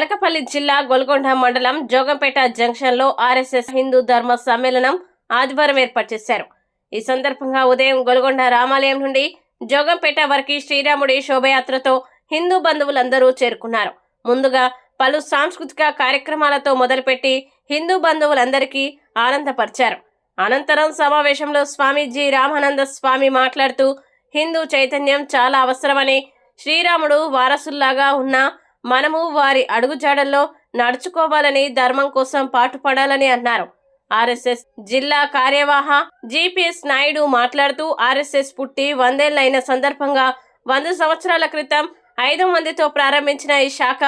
అనకపల్లి జిల్లా గొల్గొండ మండలం జోగంపేట జంక్షన్లో ఆర్ఎస్ఎస్ హిందూ ధర్మ సమ్మేళనం ఆదివారం ఏర్పాటు చేశారు. ఈ సందర్భంగా ఉదయం గొల్గొండ రామాలయం నుండి జోగంపేట వరకు శ్రీరాముడి శోభయాత్రతో హిందూ బంధువులందరూ చేరుకున్నారు. ముందుగా పలు సాంస్కృతిక కార్యక్రమాలతో మొదలుపెట్టి హిందూ బంధువులందరికీ ఆనందపరిచారు. అనంతరం సమావేశంలో స్వామీజీ రామానంద స్వామి మాట్లాడుతూ హిందూ చైతన్యం చాలా అవసరమని శ్రీరాముడు వారసుల్లాగా ఉన్న మనము వారి అడుగుజాడల్లో నడుచుకోవాలని ధర్మం కోసం పాటుపడాలని అన్నారు. ఆర్ఎస్ఎస్ జిల్లా కార్యవాహ జిపిఎస్ నాయుడు మాట్లాడుతూ ఆర్ఎస్ఎస్ పుట్టి వందేళ్ళైన సందర్భంగా వంద సంవత్సరాల క్రితం ఐదు మందితో ప్రారంభించిన ఈ శాఖ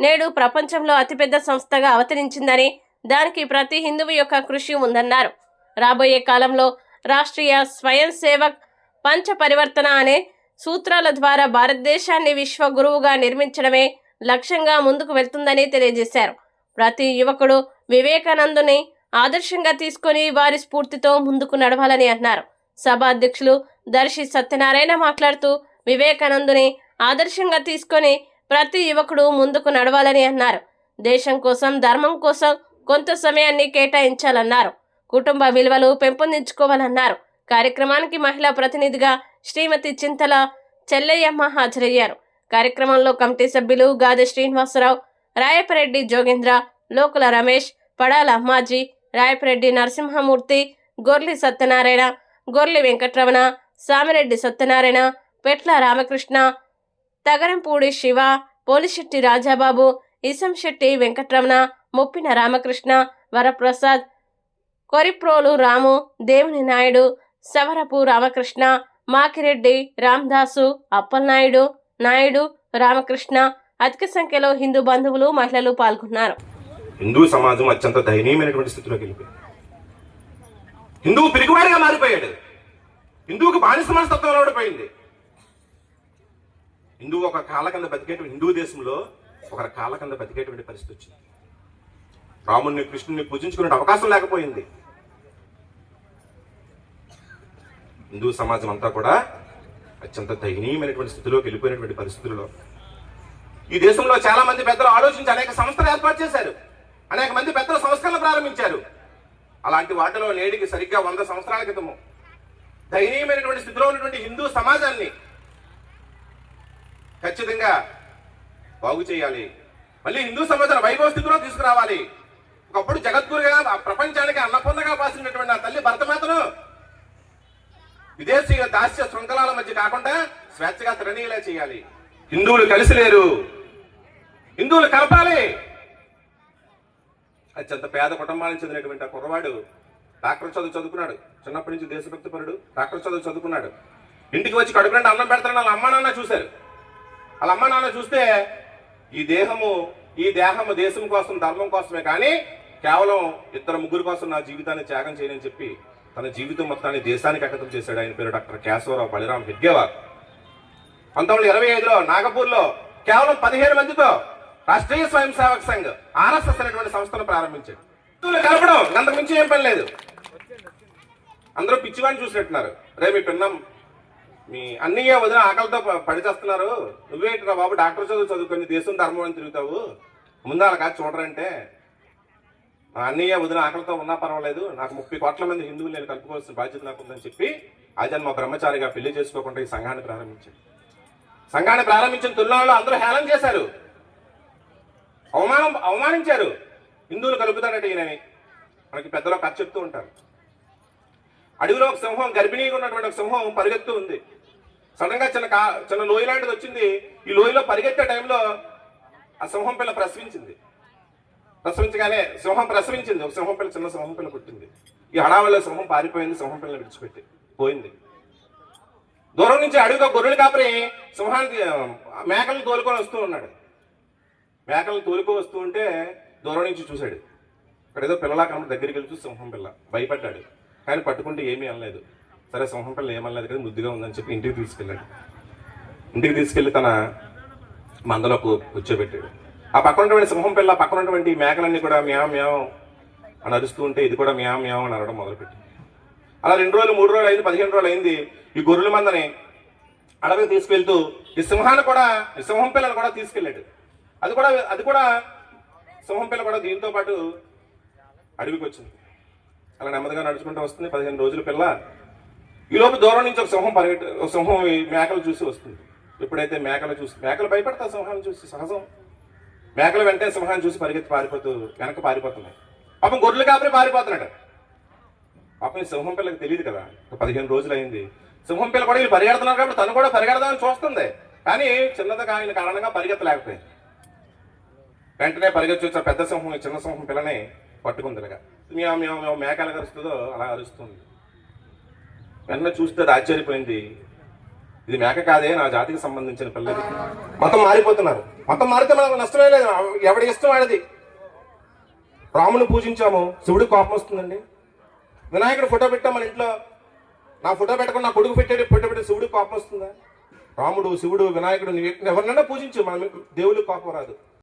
నేడు ప్రపంచంలో అతిపెద్ద సంస్థగా అవతరించిందని దానికి ప్రతి హిందువు యొక్క కృషి ఉందన్నారు. రాబోయే కాలంలో రాష్ట్రీయ స్వయం సేవక్ పంచ పరివర్తన అనే సూత్రాల ద్వారా భారతదేశాన్ని విశ్వగురువుగా నిర్మించడమే లక్ష్యంగా ముందుకు వెళ్తుందని తెలియజేశారు. ప్రతి యువకుడు వివేకానందుని ఆదర్శంగా తీసుకొని వారి స్ఫూర్తితో ముందుకు నడవాలని అన్నారు. సభ అధ్యక్షులు దర్శి సత్యనారాయణ మాట్లాడుతూ వివేకానందుని ఆదర్శంగా తీసుకొని ప్రతి యువకుడు ముందుకు నడవాలని అన్నారు. దేశం కోసం ధర్మం కోసం కొంత సమయాన్ని కేటాయించాలన్నారు. కుటుంబ విలువలు పెంపొందించుకోవాలన్నారు. కార్యక్రమానికి మహిళా ప్రతినిధిగా శ్రీమతి చింతల చెల్లయ్యమ్మ హాజరయ్యారు. కార్యక్రమంలో కమిటీ సభ్యులు గాదె శ్రీనివాసరావు రాయపరెడ్డి జోగేంద్ర లోకుల రమేష్ పడాల అమ్మాజీ రాయపరెడ్డి నరసింహమూర్తి గొర్లి సత్యనారాయణ గొర్లి వెంకట్రమణ సామిరెడ్డి సత్యనారాయణ పెట్ల రామకృష్ణ తగరంపూడి శివ పోలిశెట్టి రాజాబాబు ఇసంశెట్టి వెంకట్రమణ ముప్పిన రామకృష్ణ వరప్రసాద్ కొరిప్రోలు రాము దేవుని నాయుడు సవరపు రామకృష్ణ మాకిరెడ్డి రామదాసు అప్పలనాయుడు నాయుడు రామకృష్ణ అధిక సంఖ్యలో హిందూ బంధువులు మహిళలు పాల్గొన్నారు. హిందూ సమాజం అత్యంత దయనీయమైనటువంటి స్థితిలోకి వెళ్ళిపోయింది. హిందువు పిరిగివాడిగా మారిపోయాడు. హిందువుకు బానిస మనస్తత్వంలో ఓడిపోయింది హిందువు ఒక కాళ్ళ కింద బతికేటువంటి హిందూ దేశంలో ఒక కాళ్ళ కింద బతికేటువంటి పరిస్థితి వచ్చింది. రాముణ్ణి కృష్ణుని పూజించుకునే అవకాశం లేకపోయింది. హిందూ సమాజం అంతా కూడా అత్యంత దయనీయమైనటువంటి స్థితిలోకి వెళ్ళిపోయినటువంటి పరిస్థితుల్లో ఈ దేశంలో చాలా మంది పెద్దలు ఆలోచించి అనేక సంస్థలు ఏర్పాటు చేశారు. అనేక మంది పెద్దలు సంస్థలను ప్రారంభించారు. అలాంటి వాటిలో నేటికి సరిగ్గా వంద సంవత్సరాల క్రితము దయనీయమైనటువంటి స్థితిలో ఉన్నటువంటి హిందూ సమాజాన్ని ఖచ్చితంగా బాగు చేయాలి. మళ్ళీ హిందూ సమాజాన్ని వైభవ స్థితిలో తీసుకురావాలి. ఒకప్పుడు జగద్గురుగా దాస్య శృంఖలాల మధ్య కాకుండా స్వేచ్ఛగా తరణీలా చేయాలి. హిందువులు కలిసి లేరు. హిందువులు కలపాలి. అత్యంత పేద కుటుంబానికి చెందినటువంటి ఆ కుర్రవాడు డాక్టర్ చదువు చదువుకున్నాడు. చిన్నప్పటి నుంచి దేశభక్తి పరుడు డాక్టర్ చదువు చదువుకున్నాడు. ఇంటికి వచ్చి కడుపు నిండా అన్నం పెడతారని వాళ్ళ అమ్మ నాన్న చూశారు. వాళ్ళ అమ్మా నాన్న చూస్తే ఈ దేహము ఈ దేహము దేశం కోసం ధర్మం కోసమే కానీ కేవలం ఇద్దరు ముగ్గురు కోసం నా జీవితాన్ని త్యాగం చేయనని చెప్పి తన జీవితం మొత్తాన్ని దేశానికి అంకితం చేశాడు ఆయన పేరు డాక్టర్ కేశవరావు బలిరామ్ హెడ్గేవార్. పంతొమ్మిది ఇరవై ఐదులో నాగపూర్లో కేవలం పదిహేను మందితో రాష్ట్రీయ స్వయం సేవక్ సంఘ్ ఆర్ఎస్ఎస్ అనేటువంటి సంస్థను ప్రారంభించాడు. హిందువులు కలపడం అంతకు మించి ఏం పని లేదు. అందరూ పిచ్చివాడిని చూసినట్టున్నారు. రే మీ పిన్నం మీ అన్నయ్య వదిన ఆకలితో పడిచేస్తున్నారు. నువ్వేంటి రా బాబు డాక్టర్ చదువు చదువుకొని దేశం ధర్మం అని తిరుగుతావు. ముందాల కాదు చూడరంటే. అన్నయ్య వదిన ఆకలితో ఉన్నా పర్వాలేదు. నాకు ముప్పై కోట్ల మంది హిందువులు నేను కలుపుకోవాల్సిన బాధ్యత నాకు ఉందని చెప్పి అజన్ మా బ్రహ్మచారిగా పెళ్ళి చేసుకోకుండా ఈ సంఘాన్ని ప్రారంభించాడు. సంఘాన్ని ప్రారంభించిన తొలినాళ్ళు అందరూ హేళన చేశారు. అవమానం అవమానించారు. హిందువులు కలుపుతాడట ఈయనని. మనకి పెద్దలో కథ చెప్తూ ఉంటారు. అడవిలో ఒక సింహం గర్భిణీగా ఉన్నటువంటి ఒక సింహం పరిగెత్తు ఉంది. సడన్గా చిన్న కా చిన్న లోయ లాంటిది వచ్చింది. ఈ లోయలో పరిగెత్తే టైంలో ఆ సింహం పిల్ల ప్రసవించింది. ప్రసవించగానే సింహం ప్రసవించింది. ఒక సింహం పిల్ల చిన్న సింహం పిల్ల పుట్టింది. ఈ హడావల్లో సింహం పారిపోయింది సింహం పిల్లని విడిచిపెట్టి పోయింది. దూరం నుంచి అడవిలో గొర్రెలు కాపరి సింహానికి మేకలను తోలుకొని వస్తూ ఉన్నాడు. మేకలను తోలుకొని వస్తూ ఉంటే దూరం నుంచి చూశాడు. ఇక్కడ ఏదో పిల్లలా కనబడి దగ్గరికి వెళ్ళి చూసి సింహం పిల్ల భయపడ్డాడు. కానీ పట్టుకుంటే ఏమీ అనలేదు. సరే సింహం పిల్ల ఏమనలేదు కదా ముద్దుగా ఉందని చెప్పి ఇంటికి తీసుకెళ్ళాడు. ఇంటికి తీసుకెళ్ళి తన మందలో కూర్చోబెట్టాడు. ఆ పక్కన ఉన్నటువంటి సింహం పిల్ల పక్కన ఉన్నటువంటి మేకలన్నీ కూడా మ్యావ్ మ్యావ్ అని అరుస్తూ ఉంటే ఇది కూడా మ్యావ్ మ్యావ్ అని అరవడం మొదలుపెట్టింది. అలా రెండు రోజులు మూడు రోజులు అయింది పదిహేను రోజులు అయింది. ఈ గొర్రెల మందని అడవికి తీసుకెళ్తూ ఈ సింహాన్ని కూడా ఈ సింహం పిల్లని కూడా తీసుకెళ్ళాడు. అది కూడా అది కూడా సింహం పిల్ల కూడా దీంతో పాటు అడవికి వచ్చింది. అలా నెమ్మదిగా నడుచుకుంటూ వస్తుంది. పదిహేను రోజుల పిల్ల ఈలోపు దూరం నుంచి ఒక సింహం పరిగెట్ సింహం ఈ మేకలు చూసి వస్తుంది. ఎప్పుడైతే మేకలు చూసి మేకలు భయపడతా సింహాన్ని చూసి సహజం. మేకలు వెంటనే సింహాన్ని చూసి పరిగెత్తి పారిపోతూ వెనక పారిపోతున్నాయి. పాపం గొర్రెలు కాపరి పారిపోతున్నాడు. పాపం ఈ సింహం పిల్లకి తెలియదు కదా ఒక పదిహేను రోజులు అయింది. సింహం పిల్ల కూడా వీళ్ళు పరిగెడుతున్నారు కాబట్టి తను కూడా పరిగెడదామని చూస్తుంది. కానీ చిన్నది కాని కారణంగా పరిగెత్తలేకపోయింది. వెంటనే పరిగెత్తి వచ్చిన పెద్ద సింహం చిన్న సింహం పిల్లని పట్టుకుంది ఇలాగా మేము మేము మేక ఎలా అరుస్తుందో అలా అరుస్తుంది. వెంటనే చూస్తే అది ఆశ్చర్యపోయింది. ఇది మేక కాదే నా జాతికి సంబంధించిన పిల్లలు. మతం మారిపోతున్నారు. మతం మారితే మనకు నష్టమే లేదు. ఎవడి ఇష్టం ఆడది రాముని పూజించాము. శివుడు కోపం వస్తుందండి. వినాయకుడు ఫోటో పెట్టాం మన ఇంట్లో. నా ఫోటో పెట్టకుండా నా కొడుకు పెట్టాడు ఫోటో పెట్టి శివుడు కోపం వస్తుందా? రాముడు శివుడు వినాయకుడు ఎవరినైనా పూజించు. మన దేవుడు కోపం రాదు.